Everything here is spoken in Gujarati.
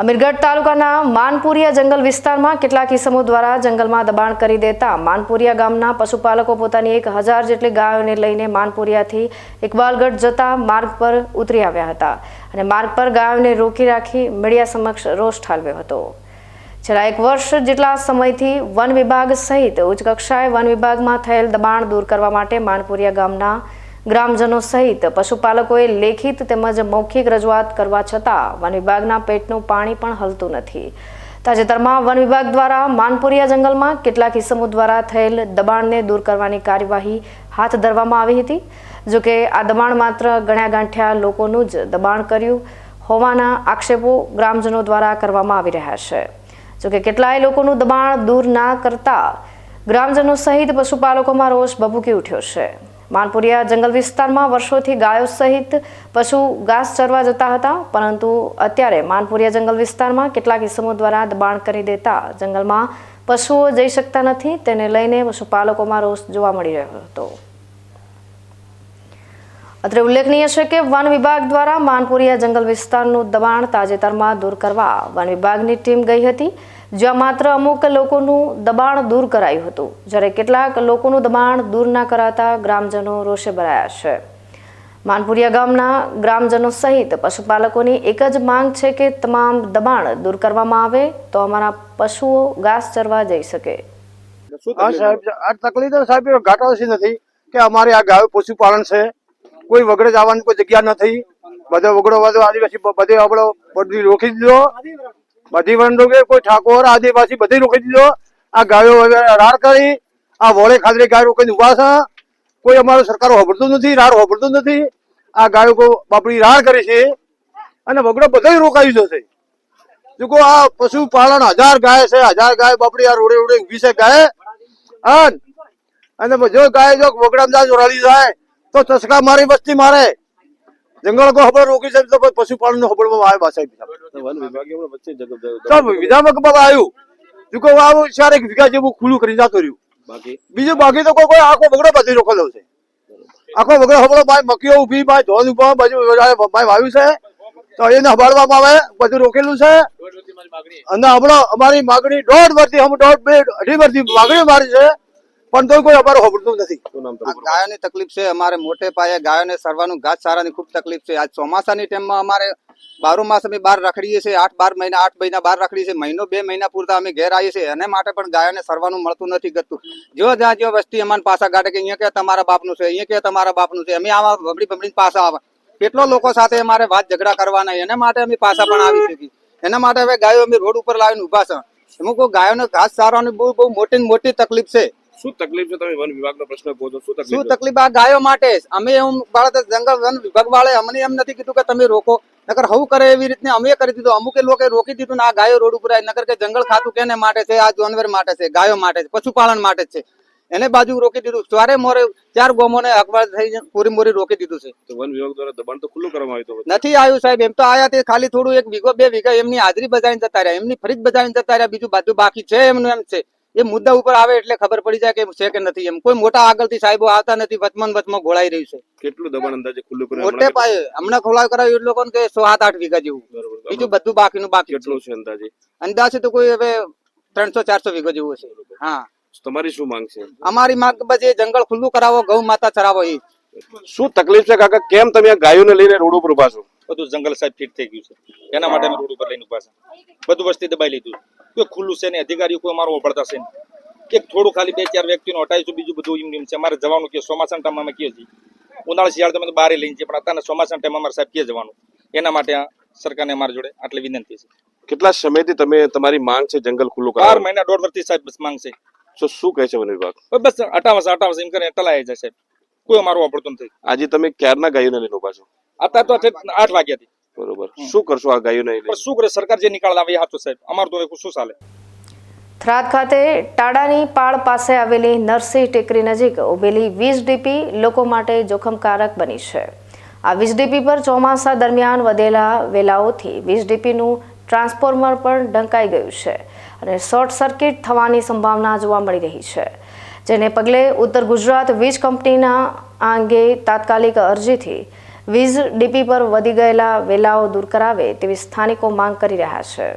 અમીરગઢ તાલુકાના માનપુરિયા જંગલ વિસ્તારમાં કેટલાક ઇસમો દ્વારા જંગલમાં દબાણ કરી દેતા માનપુરિયા ગામના પશુપાલકો પોતાની એક હજાર જેટલી ગાયોને લઈને માનપુરિયાથી ઇકબાલગઢ જતા માર્ગ પર ઉતરી આવ્યા હતા અને માર્ગ પર ગાયોને રોકી રાખી મીડિયા સમક્ષ રોષ ઠાલવ્યો હતો. છેલ્લા એક વર્ષ જેટલા સમયથી વન વિભાગ સહિત ઉચ્ચ કક્ષાએ વન વિભાગમાં થયેલ દબાણ દૂર કરવા માટે માનપુરિયા ગામના ગ્રામજનો સહિત પશુપાલકોએ લેખિત તેમજ મૌખિક રજૂઆત કરવા છતાં વન વિભાગના પેટનું પાણી પણ હલતું નથી. તાજેતરમાં વન વિભાગ દ્વારા માનપુરિયા જંગલમાં કેટલાક ઇસમો દ્વારા થયેલ દબાણને દૂર કરવાની કાર્યવાહી હાથ ધરવામાં આવી હતી. જોકે આ દબાણ માત્ર ગણ્યા ગાંઠ્યા લોકોનું જ દબાણ કર્યું હોવાના આક્ષેપો ગ્રામજનો દ્વારા કરવામાં આવી રહ્યા છે. જોકે કેટલાય લોકોનું દબાણ દૂર ના કરતા ગ્રામજનો સહિત પશુપાલકોમાં રોષ ભભૂકી ઉઠ્યો છે. માનપુરિયા જંગલ વિસ્તારમાં વર્ષોથી ગાયો સહિત પશુ ઘાસ ચરવા જતા હતા, પરંતુ અત્યારે માનપુરિયા જંગલ વિસ્તારમાં કેટલાક ઇસમો દ્વારા દબાણ કરી દેતા જંગલમાં પશુઓ જઈ શકતા નથી, તેને લઈને પશુપાલકોમાં રોષ જોવા મળી રહ્યો હતો. અત્રે ઉલ્લેખનીય છે કે વન વિભાગ દ્વારા માનપુરિયા જંગલ વિસ્તારનું દબાણ તાજેતરમાં દૂર કરવા વન વિભાગની ટીમ ગઈ હતી. જ્યાં માત્ર અમુક લોકોનું દબાણ દૂર કરાયું હતું જ્યારે કેટલાક લોકોનું દબાણ દૂર ના કરાતા ગ્રામજનો રોષે ભરાયા છે. માનપુરિયા ગામના ગ્રામજનો સહિત પશુપાલકોની એક જ માંગ છે કે તમામ દબાણ દૂર કરવામાં આવે તો અમારા પશુઓ ઘાસ ચરવા જઈ શકે. સાહેબ આ તકલીફ સાહેબ ઘાટાશી નથી કે અમારે આ ગાયો પશુપાલન છે. કોઈ વગડે જવાની કોઈ જગ્યા નથી. બધો વગડો વધો આદિવાસી બધે આપડો બધી રોકી દીધો. બધી વન રોકે કોઈ ઠાકોર, આદિવાસી બધી રોકી દીધો. આ ગાયો રાડ કરી, આ વોળે ખાતરી ગાય રોકીને ઊભા છે કોઈ અમારું સરકાર હોભળતું નથી, રાડ હોભળતું નથી. આ ગાયો કો બાપડી રાડ કરી છે. અને વગડો બધા રોકાઈ જશે. જો આ પશુપાલન હજાર ગાય છે, હજાર ગાય બાપડી આ રોડે રોડે છે ગાય. અન જો ગાય જો વગડામાં જોરાડી જાય, તો ચસકા મારી વસ્તી મારે. જંગલ કો હબળ રોકી છે તો પશુપાલન નો હબળમાં આવે બાસા વન વિભાગે વચ્ચે જગ- તો વિધામાં બાબા આવ્યું. જો કોઈ આવું ચાર એક વીઘા જેવું ખુલ્લું કરી જતું રહ્યું. બાકી? બીજું બાકી તો કોઈ કોઈ આખો બગડો બધી રોકેલો છે. આખો બગડો હબળો ભાઈ મકીઓ ઊભી ભાઈ ધોન ઊભા બાજુ ભાઈ વાવ્યું છે. તો એને હબાડવામાં આવે બધું રોકેલું છે. અને હમણાં અમારી માગણી દોઢ વર્ષથી હમ દોઢ બે અઢી વર્ષથી માગણી મારી છે. પણ તો કોઈ અમારું હોબળતું નથી. ગાયોની તકલીફ છે અમારે મોટે પાયે ગાયોને સરવાનું ઘાસ ચારાની ખૂબ તકલીફ છે. આજ ચોમાસાની ટાઈમમાં અમારે બારો માસ અમે બહાર રખડીએ છીએ આઠ બાર મહિના આઠ મહિના બહાર રખડીએ છીએ. મહિનો બે મહિના પૂરતા અમે ઘેર આવીએ છીએ. એને માટે પણ ગાયોને સરવાનું મળતું નથી ગતું. જો જ્યાં જ્યાં વસ્તી અમારે પાછા કાઢે કે અહીંયા કે તમારા બાપનું છે અહીંયા કે તમારા બાપનું છે અમે આવા બબડી બબડી પાછા આવે. કેટલો લોકો સાથે અમારે વાત ઝઘડા કરવાના એના માટે અમે પાછા પણ આવી શકીએ. એના માટે હવે ગાયો અમે રોડ ઉપર લાવીને ઊભા છે. અમુક ગાયોને ઘાસ સારવાની બહુ બહુ મોટી મોટી તકલીફ છે. શું તકલીફ છે તમે વન વિભાગનો પ્રશ્ન કહો છો? શું તકલીફ શું તકલીફ? આ ગાયો માટે અમે એમ બાળક જંગલ વન વિભાગ વાળે અમને એમ નથી કીધું કે તમે રોકો. નકર હવું કરે એવી રીતને અમે કરી દીધું. અમુકે લોકો રોકી દીધું ને આ ગાયો રોડ ઉપર નકર કે જંગલ ખાતું કેને માટે છે? આ જાનવર માટે છે? ગાયો માટે છે? પશુપાલન માટે છે? એને બાજુ રોકી દીધું. ચારે મોરે ચાર ગોમોને અખબાર થઈ પૂરી મોરી રોકી દીધું છે. તો વન વિભાગ દ્વારા દબાણ તો ખુલ્લું કરવામાં આવ્યું નથી આવ્યું સાહેબ. એમ તો આયા તે ખાલી થોડું એક વીઘો બે વીઘા એમની હાજરી બજાવીને જતા રહ્યા. એમની ફરીજ બજાવીને જતા રહ્યા. બીજું બધું બાકી છે એમનું એમ છે. એ મુદ્દા ઉપર આવે એટલે ખબર પડી જાય કે છે કે નથી એમ. કોઈ મોટા આગળથી સાહેબો આવતા નથી વચમાં વચમાં ઘોળાઈ રહ્યું છે. કેટલું દબાણ અંદાજે ખુલ્લું કર્યું મોટે પાયે હમણાં ખોલાવ કરાવ્યું એટલે લોકોને કે સો સાત આઠ વીઘા જેવું. બીજું બધું બાકીનું બાકી કેટલું છે અંદાજે? અંદાજે તો કોઈ હવે ત્રણસો ચારસો વીઘા જેવું હશે. હા. તમારી શું માંગ છે? અમારી માંગ બસ એ જંગલ ખુલ્લું કરાવો ગૌ માતા ચરાવો એ. શું તકલીફ છે કાકા? કેમ તમે આ ગાયોને લઈને રોડ ઉપર ઊભા છો? બધું જંગલ સાહેબ ફિટ થઈ ગયું છે. એના માટે અમે રોડ ઉપર લઈને ઊભા છે. બધું વસ્તી દબાઈ લીધું કોઈ ખુલ્લું છે ને અધિકારીઓ કોઈ અમારો ઓપડતા છે કે થોડું ખાલી બે ચાર વ્યક્તિને હટાવીશું બીજું બધું એમ નિયમ છે. અમારે જવાનું કે ચોમાસાના ટાઈમમાં અમે કહીએ છીએ. ઉનાળા શિયાળ તમે બહાર લઈને જઈએ પણ અત્યારે ચોમાસાના ટાઈમમાં અમારે સાહેબ કે જવાનું? એના માટે સરકારને અમારી જોડે આટલી વિનંતી છે. કેટલા સમયથી તમે તમારી માંગ છે જંગલ ખુલ્લું બાર કરાવવાની મહિના દોઢ વર્ષથી સાહેબ બસ માંગશે તો શું કહે છે વન વિભાગ? બસ હટાવશે હટાવશે એમ કરીને ટલાય જાય સાહેબ. કોઈ અમારું વાપરતું નથી. આજે તમે ક્યારના ગાયોને લઈને ઊભા છો? અત્યારે તો આઠ વાગ્યાથી. બરોબર. શું કરશો આ ગાયોને પણ શું કરે? સરકાર જે નિકાળ લાવે એ સાહેબ અમારું તો શું ચાલે? થરાદ ખાતે ટાડાની પાળ પાસે આવેલી નરસિંહ ટેકરી નજીક ઉભેલી વીજ ડીપી લોકો માટે જોખમકારક બની છે. આ વીજ ડીપી પર ચોમાસા દરમિયાન વધેલા વેલાઓથી વીજ ડીપીનું ટ્રાન્સફોર્મર પણ ઢંકાઈ ગયું છે અને શોર્ટ સર્કિટ થવાની સંભાવના જોવા મળી રહી છે. જેને પગલે ઉત્તર ગુજરાત વીજ કંપનીના આ અંગે તાત્કાલિક અરજીથી વીજ ડીપી પર વધી ગયેલા વેલાઓ દૂર કરાવે તેવી સ્થાનિકો માંગ કરી રહ્યા છે.